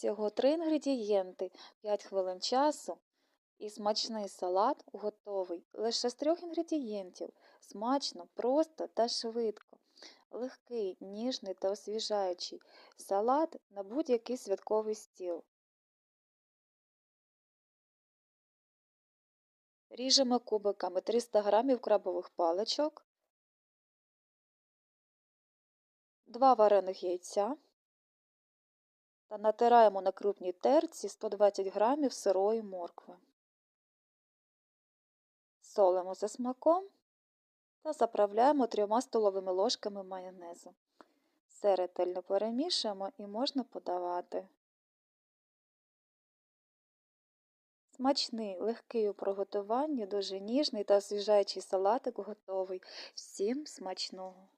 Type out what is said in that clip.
Всього три інгредієнти, 5 хвилин часу і смачний салат готовий. Лише з трьох інгредієнтів. Смачно, просто та швидко. Легкий, ніжний та освіжаючий салат на будь-який святковий стіл. Ріжемо кубиками 300 г крабових паличок, 2 варених яйця та натираємо на крупній терці 120 г сирої моркви. Солимо за смаком та заправляємо 3 столовими ложками майонезу. Все ретельно перемішуємо і можна подавати. Смачний, легкий у приготуванні, дуже ніжний та освіжаючий салатик готовий. Всім смачного!